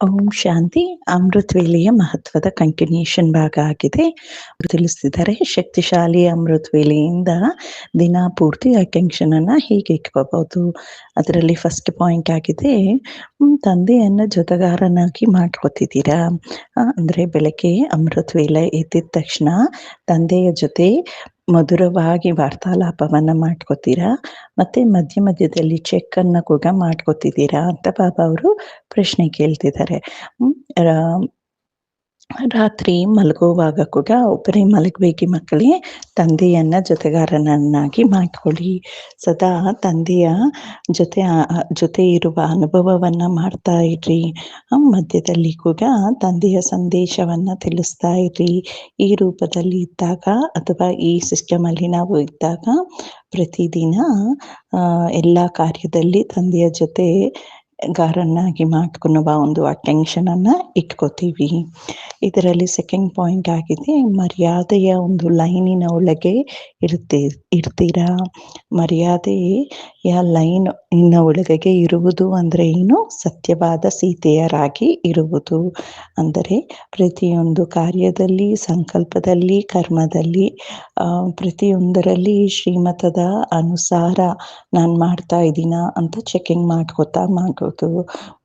ಓಂ ಶಾಂತಿ. ಅಮೃತ್ ವೇಳೆಯ ಮಹತ್ವದ ಕಂಟಿನ್ಯೂಷನ್ ಭಾಗ ಆಗಿದೆ. ತಿಳಿಸ್ತಿದ್ದಾರೆ ಶಕ್ತಿಶಾಲಿ ಅಮೃತ್ ವೇಳೆಯಿಂದ ದಿನ ಪೂರ್ತಿ ಆ ಅನ್ನ ಹೀಗೆ ಇಟ್ಕೋಬಹುದು ಅದರಲ್ಲಿ ಫಸ್ಟ್ ಪಾಯಿಂಟ್ ಆಗಿದೆ ತಂದೆಯನ್ನ ಜೊತೆಗಾರನಾಗಿ ಮಾಡ್ಕೋತಿದ್ದೀರಾ? ಅಂದ್ರೆ ಬೆಳಗ್ಗೆ ಅಮೃತ್ ವೇಳೆ ಎದ್ದಿದ ತಕ್ಷಣ ತಂದೆಯ ಜೊತೆ ಮಧುರವಾಗಿ ವಾರ್ತಾಲಾಪವನ್ನು ಮಾಡ್ಕೋತೀರಾ? ಮತ್ತೆ ಮಧ್ಯ ಮಧ್ಯದಲ್ಲಿ ಚೆಕ್ ಅನ್ನ ಕೂಡ ಮಾಡ್ಕೋತಿದ್ದೀರಾ ಅಂತ ಬಾಬಾ ಅವರು ಪ್ರಶ್ನೆ ಕೇಳ್ತಿದ್ದಾರೆ. ರಾತ್ರಿ ಮಲಗುವಾಗ ಕೂಡ ಒಬ್ಬರೇ ಮಲಗಬೇಕಿ ಮಕ್ಕಳೇ, ತಂದೆಯನ್ನ ಜೊತೆಗಾರನನ್ನಾಗಿ ಮಾಡ್ಕೊಳ್ಳಿ. ಸದಾ ತಂದೆಯ ಜೊತೆ ಜೊತೆ ಇರುವ ಅನುಭವವನ್ನ ಮಾಡ್ತಾ ಇರ್ರಿ. ಮಧ್ಯದಲ್ಲಿ ಕೂಡ ತಂದೆಯ ಸಂದೇಶವನ್ನ ತಿಳಿಸ್ತಾ ಇರ್ರಿ. ಈ ರೂಪದಲ್ಲಿ ಇದ್ದಾಗ ಅಥವಾ ಈ ಸಿಸ್ಟಮ್ ಅಲ್ಲಿ ನಾವು ಇದ್ದಾಗ ಪ್ರತಿದಿನ ಎಲ್ಲಾ ಕಾರ್ಯದಲ್ಲಿ ತಂದೆಯ ಜೊತೆ ಗಾರನ್ನಾಗಿ ಮಾಡ್ಕೊಳ್ಳುವ ಒಂದು ಅಟೆನ್ಷನ್ ಅನ್ನ ಇಟ್ಕೋತೀವಿ. ಇದರಲ್ಲಿ ಸೆಕೆಂಡ್ ಪಾಯಿಂಟ್ ಆಗಿದೆ, ಮರ್ಯಾದೆಯ ಒಂದು ಲೈನಿನ ಒಳಗೆ ಇರ್ತಿ ಇರ್ತೀರಾ ಮರ್ಯಾದೆಯ ಲೈನ್ ಇನ್ನ ಒಳಗೆ ಇರುವುದು ಅಂದ್ರೆ ಏನು? ಸತ್ಯವಾದ ಸೀತೆಯರಾಗಿ ಇರುವುದು. ಅಂದರೆ ಪ್ರತಿಯೊಂದು ಕಾರ್ಯದಲ್ಲಿ, ಸಂಕಲ್ಪದಲ್ಲಿ, ಕರ್ಮದಲ್ಲಿ ಪ್ರತಿಯೊಂದರಲ್ಲಿ ಶ್ರೀಮತದ ಅನುಸಾರ ನಾನು ಮಾಡ್ತಾ ಇದ್ದೀನಾ ಅಂತ ಚೆಕಿಂಗ್ ಮಾಡ್ಕೋತಾ ಮಾಡೋದು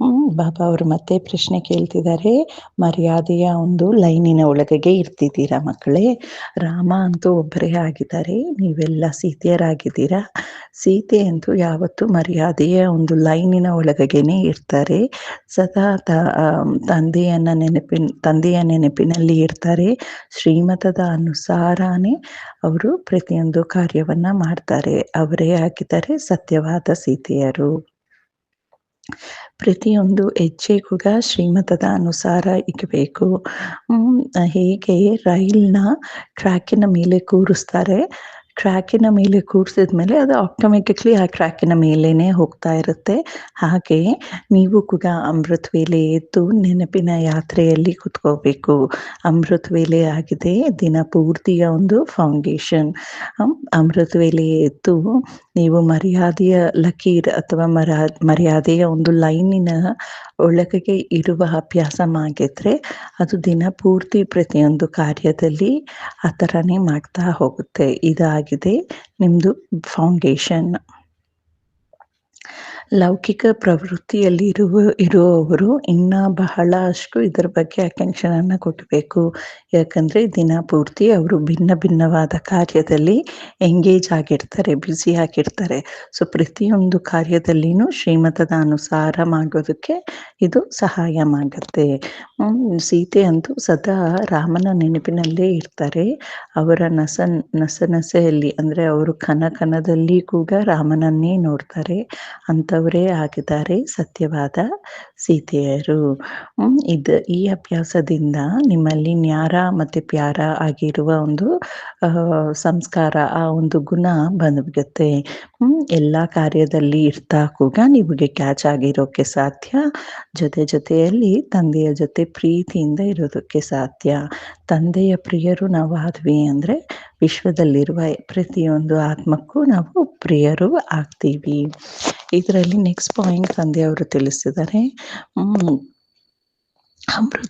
ಹ್ಮ್ ಬಾಬಾ ಅವರು ಮತ್ತೆ ಪ್ರಶ್ನೆ ಕೇಳ್ತಿದ್ದಾರೆ ಮರ್ಯಾದೆಯ ಒಂದು ಲೈನಿನ ಒಳಗೆ ಇರ್ತಿದ್ದೀರಾ ಮಕ್ಕಳೇ? ರಾಮ ಅಂತೂ ಒಬ್ಬರೇ ಆಗಿದ್ದಾರೆ. ನೀವೆಲ್ಲ ಸೀತೆಯರಾಗಿದ್ದೀರಾ? ಸೀತೆ ಅಂತೂ ಯಾವತ್ತೂ ಮರ್ಯಾದೆಯ ಒಂದು ಲೈನಿನ ಒಳಗೇನೆ ಇರ್ತಾರೆ. ಸದಾ ತ ತಂದೆಯನ್ನ ನೆನಪಿನ ತಂದೆಯ ನೆನಪಿನಲ್ಲಿ ಇರ್ತಾರೆ. ಶ್ರೀಮತದ ಅನುಸಾರನೇ ಅವರು ಪ್ರತಿಯೊಂದು ಕಾರ್ಯವನ್ನ ಮಾಡ್ತಾರೆ. ಅವರೇ ಆಗಿದ್ದಾರೆ ಸತ್ಯವಾದ ಸೀತೆಯರು. ಪ್ರತಿಯೊಂದು ಹೆಜ್ಜೆ ಕೂಡ ಶ್ರೀಮತದ ಅನುಸಾರ ಹ್ಮ್, ಹೇಗೆ ರೈಲ್ನ ಟ್ರ್ಯಾಕಿನ ಮೇಲೆ ಕೂರಿಸ್ತಾರೆ? ಟ್ರ್ಯಾಕಿನ ಮೇಲೆ ಕೂರಿಸಿದ್ಮೇಲೆ ಅದು ಆಟೋಮೆಟಿಕ್ಲಿ ಆ ಟ್ರ್ಯಾಕಿನ ಮೇಲೇನೆ ಹೋಗ್ತಾ ಇರುತ್ತೆ. ಹಾಗೆ ನೀವು ಕೂಡ ಅಮೃತ್ ವೇಲೆ ಎದ್ದು ನೆನಪಿನ ಯಾತ್ರೆಯಲ್ಲಿ ಕುತ್ಕೋಬೇಕು. ಅಮೃತ್ ವೇಲೆ ಆಗಿದೆ, ದಿನ ಪೂರ್ತಿಯ ಒಂದು ಫೌಂಡೇಶನ್ ಅಮೃತ್ ವೇಲೆ ಎದ್ದು ನೀವು ಮರ್ಯಾದೆಯ ಲಕೀರ್ ಅಥವಾ ಮರ, ಮರ್ಯಾದೆಯ ಒಂದು ಲೈನಿನ ಒಳಗೆ ಇರುವ ಅಭ್ಯಾಸ ಮಾಡಿದ್ರೆ ಅದು ದಿನ ಪೂರ್ತಿ ಪ್ರತಿಯೊಂದು ಕಾರ್ಯದಲ್ಲಿ ಆ ಥರನೇ ಮಾಡ್ತಾ ಹೋಗುತ್ತೆ. ಇದಾಗಿದೆ ನಿಮ್ಮದು ಫೌಂಡೇಶನ್ ಲೌಕಿಕ ಪ್ರವೃತ್ತಿಯಲ್ಲಿ ಇರುವ, ಇರುವವರು ಇನ್ನೂ ಬಹಳಷ್ಟು ಇದರ ಬಗ್ಗೆ ಆಕಾಂಕ್ಷೆಯನ್ನು ಕೊಡಬೇಕು. ಯಾಕಂದರೆ ದಿನ ಪೂರ್ತಿ ಅವರು ಭಿನ್ನ ಭಿನ್ನವಾದ ಕಾರ್ಯದಲ್ಲಿ ಎಂಗೇಜ್ ಆಗಿರ್ತಾರೆ ಬ್ಯುಸಿ ಆಗಿರ್ತಾರೆ. ಸೊ ಪ್ರತಿಯೊಂದು ಕಾರ್ಯದಲ್ಲಿನೂ ಶ್ರೀಮತದ ಅನುಸಾರ ಮಾಡೋದಕ್ಕೆ ಇದು ಸಹಾಯ ಮಾಡುತ್ತೆ ಸೀತೆ ಅಂತೂ ಸದಾ ರಾಮನ ನೆನಪಿನಲ್ಲೇ ಇರ್ತಾರೆ. ಅವರ ನಸ ನಸ ನಸೆಯಲ್ಲಿ ಅಂದ್ರೆ ಅವರು ಕನ ಕನದಲ್ಲಿ ಕೂಡ ರಾಮನನ್ನೇ ನೋಡ್ತಾರೆ. ಅಂಥವರೇ ಆಗಿದ್ದಾರೆ ಸತ್ಯವಾದ ಸೀತೆಯರು. ಇದು ಈ ಅಭ್ಯಾಸದಿಂದ ನಿಮ್ಮಲ್ಲಿ ನ್ಯಾರ ಮತ್ತೆ ಪ್ಯಾರ ಆಗಿರುವ ಒಂದು ಸಂಸ್ಕಾರ ಆ ಒಂದು ಗುಣ ಬಂದ್ಬಿಡುತ್ತೆ. ಎಲ್ಲ ಕಾರ್ಯದಲ್ಲಿ ಇರ್ತಾ ಕೂಡ ನಿಮಗೆ ಕ್ಯಾಚ್ ಆಗಿರೋಕೆ ಸಾಧ್ಯ. ಜೊತೆ ಜೊತೆಯಲ್ಲಿ ತಂದೆಯ ಜೊತೆ ಪ್ರೀತಿಯಿಂದ ಇರೋದಕ್ಕೆ ಸಾಧ್ಯ. ತಂದೆಯ ಪ್ರಿಯರು ನಾವು ಆದ್ವಿ ಅಂದ್ರೆ ವಿಶ್ವದಲ್ಲಿರುವ ಪ್ರತಿಯೊಂದು ಆತ್ಮಕ್ಕೂ ನಾವು ಪ್ರಿಯರು ಆಗ್ತೀವಿ. ಇದರಲ್ಲಿ ನೆಕ್ಸ್ಟ್ ಪಾಯಿಂಟ್ ತಂದೆಯವರು ತಿಳಿಸಿದ್ದಾರೆ.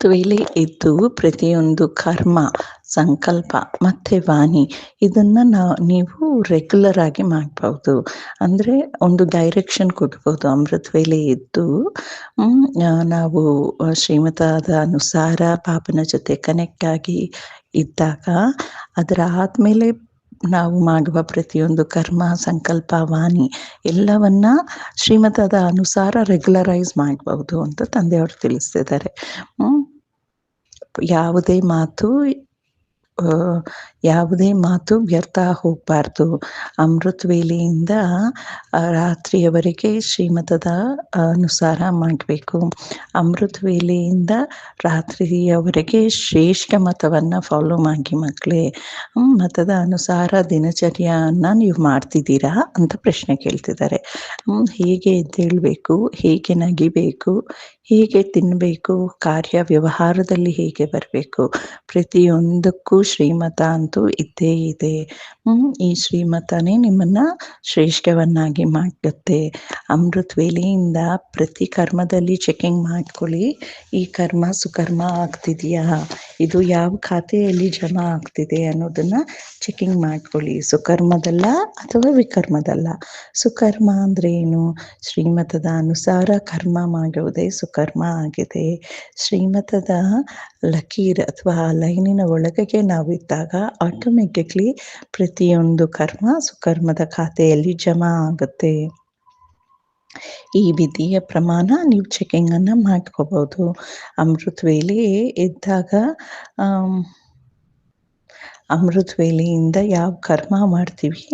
ವೇಳೆ ಇದ್ದು ಪ್ರತಿಯೊಂದು ಕರ್ಮ ಸಂಕಲ್ಪ, ಮತ್ತೆ ವಾಣಿ, ಇದನ್ನ ನಾ, ನೀವು ರೆಗ್ಯುಲರ್ ಆಗಿ ಮಾಡ್ಬೋದು. ಅಂದ್ರೆ ಒಂದು ಡೈರೆಕ್ಷನ್ ಕೊಡ್ಬೋದು. ಅಮೃತ ಇದ್ದು ನಾವು ಶ್ರೀಮತದ ಅನುಸಾರ ಪಾಪನ ಜೊತೆ ಕನೆಕ್ಟ್ ಆಗಿ ಇದ್ದಾಗ, ಅದರ ಆದ್ಮೇಲೆ ನಾವು ಮಾಡುವ ಪ್ರತಿಯೊಂದು ಕರ್ಮ, ಸಂಕಲ್ಪ, ವಾಣಿ, ಎಲ್ಲವನ್ನ ಶ್ರೀಮತದ ಅನುಸಾರ ರೆಗ್ಯುಲರೈಸ್ ಮಾಡಬಹುದು ಅಂತ ತಂದೆಯವರು ತಿಳಿಸ್ತಿದ್ದಾರೆ ಯಾವುದೇ ಮಾತು ಆ, ಯಾವುದೇ ಮಾತು ವ್ಯರ್ಥ ಹೋಗಬಾರ್ದು. ಅಮೃತ್ ವೇಲಿಯಿಂದ ರಾತ್ರಿಯವರೆಗೆ ಶ್ರೀಮತದ ಅನುಸಾರ ಮಾಡಬೇಕು. ಅಮೃತ್ ವೇಲಿಯಿಂದ ರಾತ್ರಿಯವರೆಗೆ ಶ್ರೇಷ್ಠ ಮತವನ್ನು ಫಾಲೋ ಮಾಡಿ ಮಕ್ಕಳೇ ಮತದ ಅನುಸಾರ ದಿನಚರ್ಯನ್ನ ನೀವು ಮಾಡ್ತಿದ್ದೀರಾ ಅಂತ ಪ್ರಶ್ನೆ ಕೇಳ್ತಿದ್ದಾರೆ. ಹೇಗೆ ಎದ್ದೇಳಬೇಕು, ಹೇಗೆ ನಗಿಬೇಕು, ಹೇಗೆ ತಿನ್ನಬೇಕು ಕಾರ್ಯ ವ್ಯವಹಾರದಲ್ಲಿ ಹೇಗೆ ಬರಬೇಕು, ಪ್ರತಿಯೊಂದಕ್ಕೂ ಶ್ರೀಮತ ಅಂತೂ ಇದ್ದೇ ಇದೆ ಈ ಶ್ರೀಮತನೇ ನಿಮ್ಮನ್ನ ಶ್ರೇಷ್ಠವನ್ನಾಗಿ ಮಾಡುತ್ತೆ. ಅಮೃತ್ ವೇಲೆಯಿಂದ ಪ್ರತಿ ಕರ್ಮದಲ್ಲಿ ಚೆಕಿಂಗ್ ಮಾಡ್ಕೊಳ್ಳಿ. ಈ ಕರ್ಮ ಸುಕರ್ಮ ಆಗ್ತಿದೆಯಾ? ಇದು ಯಾವ ಖಾತೆಯಲ್ಲಿ ಜಮಾ ಆಗ್ತಿದೆ ಅನ್ನೋದನ್ನ ಚೆಕಿಂಗ್ ಮಾಡ್ಕೊಳ್ಳಿ. ಸುಕರ್ಮದಲ್ಲ ಅಥವಾ ವಿಕರ್ಮದಲ್ಲ? ಸುಕರ್ಮ ಅಂದ್ರೆ ಏನು? ಶ್ರೀಮತದ ಅನುಸಾರ ಕರ್ಮ ಮಾಡುವುದೇ ಸುಕರ್ಮ ಆಗಿದೆ. ಶ್ರೀಮತದ ಲಕೀರ್ ಅಥವಾ ಲೈನಿನ ಒಳಗೆ ನಾವಿದ್ದಾಗ ಆಟೋಮೆಟಿಕ್ಲಿ ಪ್ರತಿಯೊಂದು ಕರ್ಮ, ಸುಕರ್ಮದ ಖಾತೆಯಲ್ಲಿ ಜಮಾ ಆಗುತ್ತೆ. ಈ ವಿಧಿಯ ಪ್ರಮಾಣ ನೀವು ಚೆಕಿಂಗ್ ಅನ್ನ ಮಾಡ್ಕೋಬಹುದು ಅಮೃತ್ ವೇಲೆ ಇದ್ದಾಗ ಅಮೃತ್ ವೇಲೆಯಿಂದ ಯಾವ ಕರ್ಮ ಮಾಡ್ತೀವಿ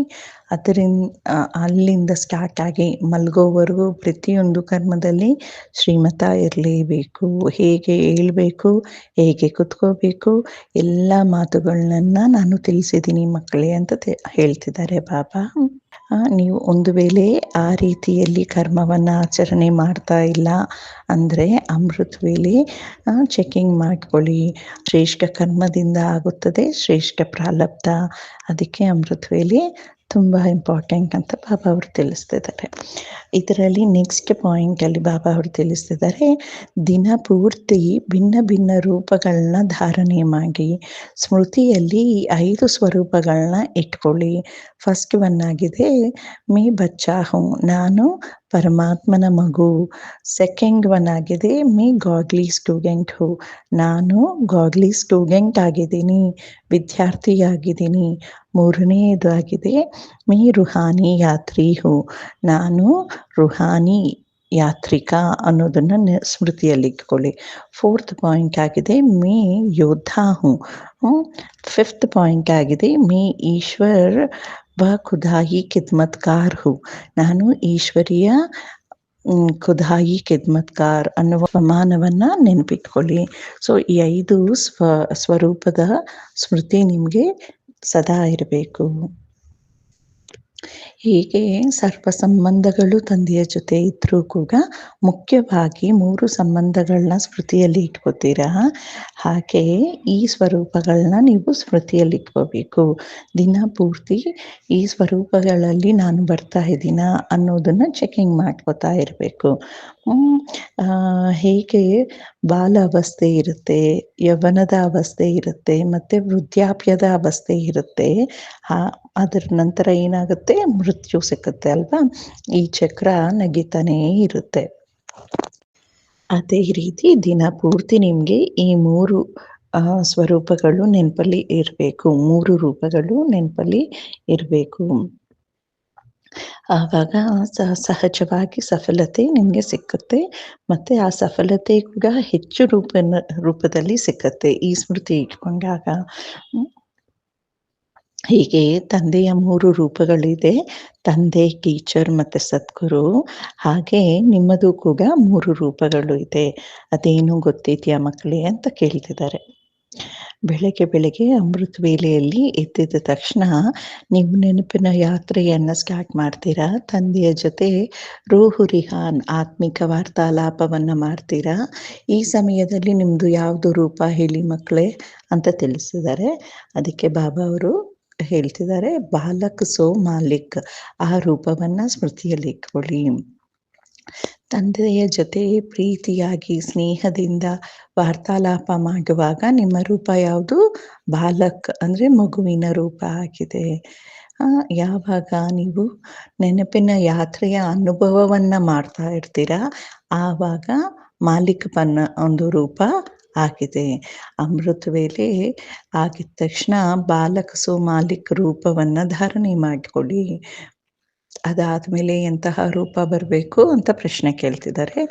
ಅದರಿಂದ ಅಲ್ಲಿಂದ ಸ್ಟಾರ್ಟ್ ಆಗಿ ಮಲಗೋವರೆಗೂ ಪ್ರತಿಯೊಂದು ಕರ್ಮದಲ್ಲಿ ಶ್ರೀಮತ ಇರಲೇಬೇಕು. ಹೇಗೆ ಹೇಳಬೇಕು, ಹೇಗೆ ಕುತ್ಕೋಬೇಕು, ಎಲ್ಲ ಮಾತುಗಳನ್ನ ನಾನು ತಿಳಿಸಿದ್ದೀನಿ ಮಕ್ಕಳೇ ಅಂತ ಹೇಳ್ತಿದ್ದಾರೆ ಬಾಬಾ ನೀವು ಒಂದು ವೇಳೆ ಆ ರೀತಿಯಲ್ಲಿ ಕರ್ಮವನ್ನು ಆಚರಣೆ ಮಾಡ್ತಾ ಇಲ್ಲ ಅಂದರೆ ಅಮೃತ್ ವೇಳೆ ಚೆಕಿಂಗ್ ಮಾಡ್ಕೊಳ್ಳಿ. ಶ್ರೇಷ್ಠ ಕರ್ಮದಿಂದ ಆಗುತ್ತದೆ, ಶ್ರೇಷ್ಠ ಪ್ರಾಲಬ್ಧ. ಅದಕ್ಕೆ ಅಮೃತ್ ವೇಳೆ ತುಂಬ ಇಂಪಾರ್ಟೆಂಟ್ ಅಂತ ಬಾಬಾ ಅವರು ತಿಳಿಸ್ತಿದ್ದಾರೆ. ಇದರಲ್ಲಿ ನೆಕ್ಸ್ಟ್ ಪಾಯಿಂಟಲ್ಲಿ ಬಾಬಾ ಅವರು ತಿಳಿಸ್ತಿದ್ದಾರೆ, ದಿನ ಪೂರ್ತಿ ಭಿನ್ನ ಭಿನ್ನ ರೂಪಗಳನ್ನ ಧಾರಣೆ ಮಾಡಿ, ಸ್ಮೃತಿಯಲ್ಲಿ ಈ ಐದು ಸ್ವರೂಪಗಳನ್ನ ಇಟ್ಕೊಳ್ಳಿ. ಫಸ್ಟ್ ಒನ್ ಆಗಿದೆ, ಮೇ ಬಚ್ಚಾಹು, ನಾನು ಪರಮಾತ್ಮನ ಮಗು. ಸೆಕೆಂಡ್ ಒನ್ ಆಗಿದೆ, ಮೇ ಗಾಗ್ಲಿ ಸ್ಟೂಡೆಂಟ್ ಹೂ. ನಾನು ಗಾಗ್ಲಿ ಸ್ಟೂಡೆಂಟ್ ಆಗಿದ್ದೀನಿ, ವಿದ್ಯಾರ್ಥಿಯಾಗಿದ್ದೀನಿ. ಮೂರನೆಯದಾಗಿದೆ ಮೀ ರುಹಾನಿ ಯಾತ್ರಿ ಹೂ, ನಾನು ರುಹಾನಿ ಯಾತ್ರಿಕ ಅನ್ನೋದನ್ನ ಸ್ಮೃತಿಯಲ್ಲಿ ಇಟ್ಕೊಳ್ಳಿ. ಫೋರ್ತ್ ಪಾಯಿಂಟ್ ಆಗಿದೆ, ಮೀ ಯೋಧ ಹೂ. ಫಿಫ್ತ್ ಪಾಯಿಂಟ್ ಆಗಿದೆ, ಮೀ ಈಶ್ವರ್ ವ ಖುದಾಯಿ ಕಿದ್ಮತ್ಕಾರ್ ಹೂ. ನಾನು ಈಶ್ವರಿಯ ಖುದಾಯಿ ಕಿದ್ಮತ್ಕಾರ್ ಅನ್ನುವ ಮಾನವನ್ನ ನೆನಪಿಟ್ಕೊಳ್ಳಿ. ಸೊ, ಈ ಐದು ಸ್ವ, ಸ್ವರೂಪದ ಸ್ಮೃತಿ ನಿಮಗೆ ಸದಾ ಇರಬೇಕು ಹೀಗೆ ಸರ್ವ ಸಂಬಂಧಗಳು ತಂದೆಯ ಜೊತೆ ಇದ್ರೂ ಕೂಡ ಮುಖ್ಯವಾಗಿ ಮೂರು ಸಂಬಂಧಗಳನ್ನ ಸ್ಮೃತಿಯಲ್ಲಿ ಇಟ್ಕೋತೀರಾ? ಹಾಗೆ ಈ ಸ್ವರೂಪಗಳನ್ನ ನೀವು ಸ್ಮೃತಿಯಲ್ಲಿ ಇಟ್ಕೋಬೇಕು. ದಿನ ಪೂರ್ತಿ ಈ ಸ್ವರೂಪಗಳಲ್ಲಿ ನಾನು ಬರ್ತಾ ಇದ್ದೀನ ಅನ್ನೋದನ್ನ ಚೆಕಿಂಗ್ ಮಾಡ್ಕೋತಾ ಇರಬೇಕು. ಹೇಗೆ ಬಾಲ ಅವಸ್ಥೆ ಇರುತ್ತೆ, ಯೌವನದ ಅವಸ್ಥೆ ಇರುತ್ತೆ, ಮತ್ತೆ ವೃದ್ಧಾಪ್ಯದ ಅವಸ್ಥೆ ಇರುತ್ತೆ. ಅದರ ನಂತರ ಏನಾಗುತ್ತೆ? ಮೃತ್ಯು ಸಿಕ್ಕುತ್ತೆ ಅಲ್ವಾ? ಈ ಚಕ್ರ ನಗಿತಾನೇ ಇರುತ್ತೆ. ಅದೇ ರೀತಿ ದಿನ ಪೂರ್ತಿ ನಿಮಗೆ ಈ ಮೂರು ಸ್ವರೂಪಗಳು ನೆನಪಲ್ಲಿ ಇರಬೇಕು. ಮೂರು ರೂಪಗಳು ನೆನಪಲ್ಲಿ ಇರಬೇಕು. ಆವಾಗ ಸಹಜವಾಗಿ ಸಫಲತೆ ನಿಮಗೆ ಸಿಕ್ಕುತ್ತೆ ಮತ್ತೆ ಆ ಸಫಲತೆ ಕೂಡ ಹೆಚ್ಚು ರೂಪನ, ರೂಪದಲ್ಲಿ ಸಿಕ್ಕತ್ತೆ ಈ ಸ್ಮೃತಿ ಇಟ್ಕೊಂಡಾಗ. ಹೀಗೆ ತಂದೆಯ ಮೂರು ರೂಪಗಳಿದೆ. ತಂದೆ, ಟೀಚರ್ ಮತ್ತೆ ಸದ್ಗುರು. ಹಾಗೆ ನಿಮ್ಮದು ಕೂಡ ಮೂರು ರೂಪಗಳು ಇದೆ. ಅದೇನು ಗೊತ್ತಿದೆಯಾ ಮಕ್ಕಳೇ ಅಂತ ಕೇಳ್ತಿದ್ದಾರೆ. ಬೆಳಗ್ಗೆ ಬೆಳಗ್ಗೆ ಅಮೃತ್ ವೇಲೆಯಲ್ಲಿ ಎದ್ದಿದ ತಕ್ಷಣ ನೀವು ನೆನಪಿನ ಯಾತ್ರೆಯನ್ನು ಸ್ಟಾರ್ಟ್ ಮಾಡ್ತೀರಾ? ತಂದೆಯ ಜೊತೆ ರೂಹು ರಿಹಾನ್ ಆತ್ಮಿಕ ವಾರ್ತಾಲಾಪವನ್ನು ಮಾಡ್ತೀರಾ? ಈ ಸಮಯದಲ್ಲಿ ನಿಮ್ಮದು ಯಾವುದು ರೂಪ ಹೇಳಿ ಮಕ್ಕಳೇ ಅಂತ ತಿಳಿಸಿದ್ದಾರೆ. ಅದಕ್ಕೆ ಬಾಬಾ ಅವರು ಹೇಳ್ತಿದ್ದಾರೆ, ಬಾಲಕ್ ಸೋ ಮಾಲಿಕ್. ಆ ರೂಪವನ್ನು ಸ್ಮೃತಿಯಲ್ಲಿ ಇಟ್ಕೊಳ್ಳಿ. ತಂದೆಯ ಜೊತೆ ಪ್ರೀತಿಯಾಗಿ, ಸ್ನೇಹದಿಂದ ವಾರ್ತಾಲಾಪ ಮಾಡುವಾಗ ನಿಮ್ಮ ರೂಪ ಯಾವುದು? ಬಾಲಕ್ ಅಂದ್ರೆ ಮಗುವಿನ ರೂಪ ಆಗಿದೆ. ಯಾವಾಗ ನೀವು ನೆನಪಿನ ಯಾತ್ರೆಯ ಅನುಭವವನ್ನ ಮಾಡ್ತಾ ಇರ್ತೀರಾ? ಆವಾಗ ಮಾಲೀಕಪನ್ನ ಒಂದು ರೂಪ ಆಗಿದೆ. ಅಮೃತ ವೇಳೆ ಆಗಿದ ತಕ್ಷಣ ಬಾಲಕ ಸು ಮಾಲಿಕ್ ರೂಪವನ್ನ ಧಾರಣೆ ಮಾಡಿಕೊಳ್ಳಿ. ಅದಾದ್ಮೇಲೆ ಎಂತಹ ರೂಪ ಬರಬೇಕು ಅಂತ ಪ್ರಶ್ನೆ ಕೇಳ್ತಿದ್ದಾರೆ.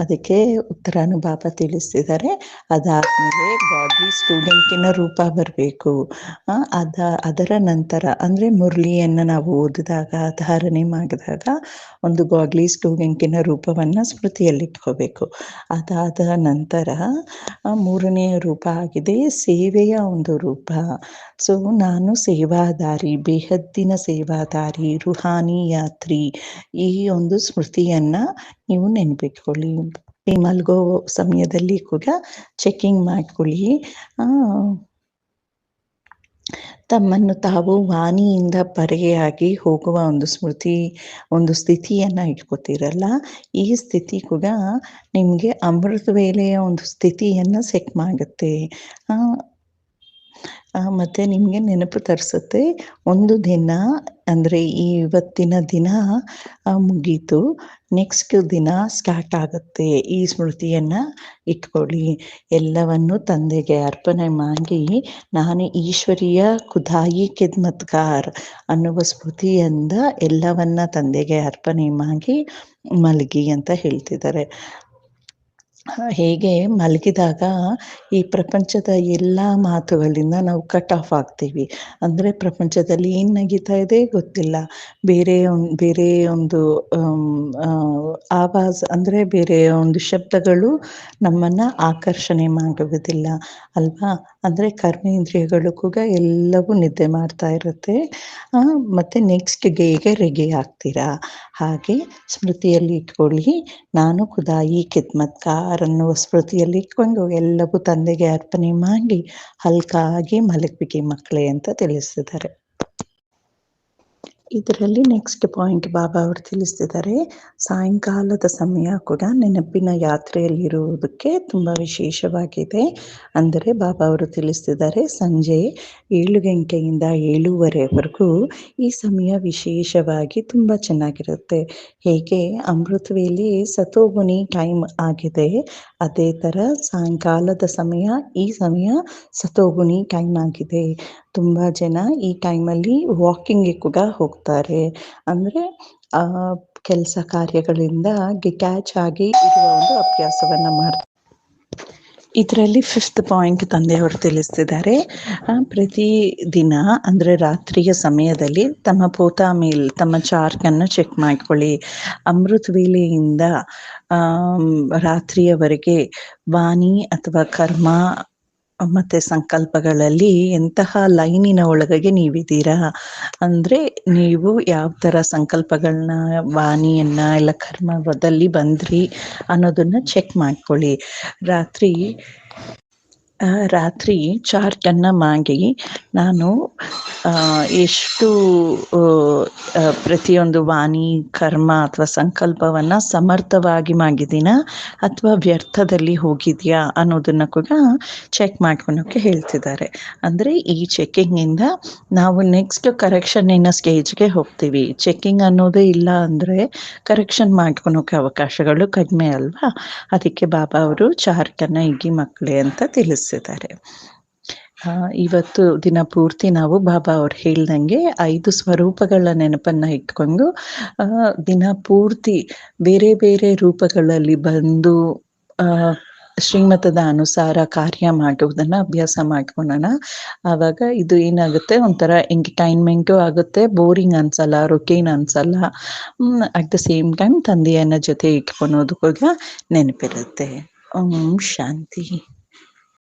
ಅದಕ್ಕೆ ಉತ್ತರಾನು ಬಾಬಾ ತಿಳಿಸ್ತಿದ್ದಾರೆ. ಅದಾದಮೇಲೆ ಗಾಡ್ಲಿ ಸ್ಟೂಡೆಂಟಿನ ರೂಪ ಬರಬೇಕು. ಅದ, ಅದರ ನಂತರ ಅಂದ್ರೆ ಮುರಳಿಯನ್ನು ನಾವು ಓದಿದಾಗ, ಧಾರಣೆ ಮಾಡಿದಾಗ ಒಂದು ಗಾಡ್ಲಿ ಸ್ಟೂಡೆಂಟಿನ ರೂಪವನ್ನ ಸ್ಮೃತಿಯಲ್ಲಿ ಇಟ್ಕೋಬೇಕು ಅದಾದ ನಂತರ ಮೂರನೆಯ ರೂಪ ಆಗಿದೆ ಸೇವೆಯ ಒಂದು ರೂಪ. ಸೊ ನಾನು ಸೇವಾದಾರಿ, ಬೇಹದ್ದಿನ ಸೇವಾದಾರಿ ರುಹಾನಿ ಯಾತ್ರಿ ಈ ಒಂದು ಸ್ಮೃತಿಯನ್ನ ನೀವು ನೆನ್ಪಿಟ್ಕೊಳ್ಳಿ. ಮಲ್ಗೋ ಸಮಯದಲ್ಲಿ ಕೂಡ ಚೆಕಿಂಗ್ ಮಾಡ್ಕೊಳ್ಳಿ. ತಮ್ಮನ್ನು ತಾವು ವಾಣಿಯಿಂದ ಪರೆಯಾಗಿ ಹೋಗುವ ಒಂದು ಸ್ಮೃತಿ, ಒಂದು ಸ್ಥಿತಿಯನ್ನ ಇಟ್ಕೋತೀರಲ್ಲ? ಈ ಸ್ಥಿತಿ ಕೂಡ ನಿಮಗೆ ಅಮೃತ ವೇಳೆಯ ಒಂದು ಸ್ಥಿತಿಯನ್ನ ಸೆಟ್ ಮಾಡುತ್ತೆ. ಮತ್ತು ನಿಮಗೆ ನೆನಪು ತರಿಸುತ್ತೆ. ಒಂದು ದಿನ, ಅಂದರೆ ಇವತ್ತಿನ ದಿನ ಮುಗೀತು. ನೆಕ್ಸ್ಟ್ ದಿನ ಸ್ಟಾರ್ಟ್ ಆಗುತ್ತೆ. ಈ ಸ್ಮೃತಿಯನ್ನು ಇಟ್ಕೊಳ್ಳಿ. ಎಲ್ಲವನ್ನು ತಂದೆಗೆ ಅರ್ಪಣೆ ಮಾಡಿ, ನಾನು ಈಶ್ವರಿಯ ಖುದಾಯಿ ಖಿದ್ಮತ್ಗಾರ್ ಅನ್ನುವ ಸ್ಮೃತಿಯಿಂದ ಎಲ್ಲವನ್ನ ತಂದೆಗೆ ಅರ್ಪಣೆ ಮಾಡಿ ಮಲಗಿ ಅಂತ ಹೇಳ್ತಿದ್ದಾರೆ. ಹೇಗೆ ಮಲಗಿದಾಗ ಈ ಪ್ರಪಂಚದ ಎಲ್ಲ ಮಾತುಗಳಿಂದ ನಾವು ಕಟ್ ಆಫ್ ಆಗ್ತೀವಿ. ಅಂದರೆ ಪ್ರಪಂಚದಲ್ಲಿ ಏನು ನಗೀತಾ ಇದೆ ಗೊತ್ತಿಲ್ಲ. ಬೇರೆ ಒಂದು ಬೇರೆ ಒಂದು ಆವಾಜ್, ಅಂದರೆ ಬೇರೆ ಒಂದು ಶಬ್ದಗಳು ನಮ್ಮನ್ನು ಆಕರ್ಷಣೆ ಮಾಡುವುದಿಲ್ಲ, ಅಲ್ವಾ? ಅಂದರೆ ಕರ್ಮೇಂದ್ರಿಯಗಳು ಕೂಡ ಎಲ್ಲವೂ ನಿದ್ದೆ ಮಾಡ್ತಾ ಇರುತ್ತೆ. ಮತ್ತು ನೆಕ್ಸ್ಟ್ ಗೇಗೆ ರೆಗೆ ಆಗ್ತೀರಾ? ಹಾಗೆ ಸ್ಮೃತಿಯಲ್ಲಿ ಇಟ್ಕೊಳ್ಳಿ. ನಾನು ಖುದಾಯಿ ಕಿದ್ಮತ್ಕಾರ್ ಅನ್ನುವ ಸ್ಮೃತಿಯಲ್ಲಿ ಇಟ್ಕೊಂಡು ಎಲ್ಲವೂ ತಂದೆಗೆ ಅರ್ಪಣೆ ಮಾಡಿ ಹಲ್ಕಾಗಿ ಮಲಗ್ಬಿಗಿ ಮಕ್ಕಳೇ ಅಂತ ತಿಳಿಸಿದ್ದಾರೆ. ಇದರಲ್ಲಿ ನೆಕ್ಸ್ಟ್ ಪಾಯಿಂಟ್ ಬಾಬಾ ಅವರು ತಿಳಿಸ್ತಿದ್ದಾರೆ. ಸಾಯಂಕಾಲದ ಸಮಯ ಕೂಡ ನೆನಪಿನ ಯಾತ್ರೆಯಲ್ಲಿರುವುದಕ್ಕೆ ತುಂಬ ವಿಶೇಷವಾಗಿದೆ. ಅಂದರೆ ಬಾಬಾ ಅವರು ತಿಳಿಸ್ತಿದ್ದಾರೆ, ಸಂಜೆ ಏಳು ಗಂಟೆಯಿಂದ ಏಳೂವರೆವರೆಗೂ ಈ ಸಮಯ ವಿಶೇಷವಾಗಿ ತುಂಬ ಚೆನ್ನಾಗಿರುತ್ತೆ. ಹೇಗೆ? ಅಮೃತವೇಲಿ ಸತೋಗುಣಿ ಟೈಮ್ ಆಗಿದೆ. ಅದೇ ಥರ ಸಾಯಂಕಾಲದ ಸಮಯ, ಈ ಸಮಯ ಸತೋಗುಣಿ ಟೈಮ್ ಆಗಿದೆ. ತುಂಬ ಜನ ಈ ಟೈಮಲ್ಲಿ ವಾಕಿಂಗ್ಗೆ ಕೂಡ ಹೋಗ್ತಾರೆ. ಅಂದರೆ ಕೆಲಸ ಕಾರ್ಯಗಳಿಂದ ಡಿಟ್ಯಾಚ್ ಆಗಿ ಇರುವ ಒಂದು ಅಭ್ಯಾಸವನ್ನ ಮಾಡ್ತಾರೆ. ಇದರಲ್ಲಿ ಫಿಫ್ತ್ ಪಾಯಿಂಟ್ ತಂದೆಯವರು ತಿಳಿಸ್ತಿದ್ದಾರೆ. ಪ್ರತಿ ದಿನ, ಅಂದರೆ ರಾತ್ರಿಯ ಸಮಯದಲ್ಲಿ ತಮ್ಮ ಪೋತಾ ಮೇಲ್, ತಮ್ಮ ಚಾರ್ಕನ್ನು ಚೆಕ್ ಮಾಡ್ಕೊಳ್ಳಿ. ಅಮೃತ್ ವೇಳೆಯಿಂದ ರಾತ್ರಿಯವರೆಗೆ ವಾಣಿ ಅಥವಾ ಕರ್ಮ ಮತ್ತೆ ಸಂಕಲ್ಪಗಳಲ್ಲಿ ಎಂತಹ ಲೈನಿನ ಒಳಗೆ ನೀವಿದ್ದೀರಾ? ಅಂದ್ರೆ ನೀವು ಯಾವ ತರ ಸಂಕಲ್ಪಗಳನ್ನ ವಾಣಿಯನ್ನ ಇಲ್ಲ ಕರ್ಮದಲ್ಲಿ ಬಂದ್ರಿ ಅನ್ನೋದನ್ನ ಚೆಕ್ ಮಾಡ್ಕೊಳ್ಳಿ. ರಾತ್ರಿ ರಾತ್ರಿ ಚಾರ್ಟನ್ನು ಮಾಡಿ ನಾನು ಎಷ್ಟು ಪ್ರತಿಯೊಂದು ವಾಣಿ, ಕರ್ಮ ಅಥವಾ ಸಂಕಲ್ಪವನ್ನು ಸಮರ್ಥವಾಗಿ ಮಾಡಿದ್ದೀನ ಅಥವಾ ವ್ಯರ್ಥದಲ್ಲಿ ಹೋಗಿದೆಯಾ ಅನ್ನೋದನ್ನು ಕೂಡ ಚೆಕ್ ಮಾಡ್ಕೊಳೋಕ್ಕೆ ಹೇಳ್ತಿದ್ದಾರೆ. ಅಂದರೆ ಈ ಚೆಕ್ಕಿಂಗಿಂದ ನಾವು ನೆಕ್ಸ್ಟ್ ಕರೆಕ್ಷನ್ನಿನ ಸ್ಟೇಜ್ಗೆ ಹೋಗ್ತೀವಿ. ಚೆಕ್ಕಿಂಗ್ ಅನ್ನೋದೇ ಇಲ್ಲ ಅಂದರೆ ಕರೆಕ್ಷನ್ ಮಾಡ್ಕೊಳೋಕೆ ಅವಕಾಶಗಳು ಕಡಿಮೆ ಅಲ್ವಾ? ಅದಕ್ಕೆ ಬಾಬಾ ಅವರು ಚಾರ್ಟನ್ನು ಇಗಿ ಮಕ್ಕಳೇ ಅಂತ ತಿಳಿಸಿದ್ದಾರೆ ಇವತ್ತು ದಿನ ಪೂರ್ತಿ ನಾವು ಬಾಬಾ ಅವ್ರು ಹೇಳ್ದಂಗೆ ಐದು ಸ್ವರೂಪಗಳ ನೆನಪನ್ನ ಇಟ್ಕೊಂಡು ದಿನ ಪೂರ್ತಿ ಬೇರೆ ಬೇರೆ ರೂಪಗಳಲ್ಲಿ ಬಂದು ಶ್ರೀಮತದ ಅನುಸಾರ ಕಾರ್ಯ ಮಾಡುವುದನ್ನ ಅಭ್ಯಾಸ ಮಾಡ್ಕೊಳ್ಳೋಣ ಆವಾಗ ಇದು ಏನಾಗುತ್ತೆ? ಒಂಥರ ಎಂಟರ್ಟೈನ್ಮೆಂಟು ಆಗುತ್ತೆ. ಬೋರಿಂಗ್ ಅನ್ಸಲ್ಲ, ರೊಟೀನ್ ಅನ್ಸಲ್ಲ. ಅಟ್ ದ ಸೇಮ್ ಟೈಮ್ ತಂದೆಯನ್ನ ಜೊತೆ ಇಟ್ಕೊಳೋದು ಕೂಡ ನೆನಪಿರುತ್ತೆ. ಓಂ ಶಾಂತಿ.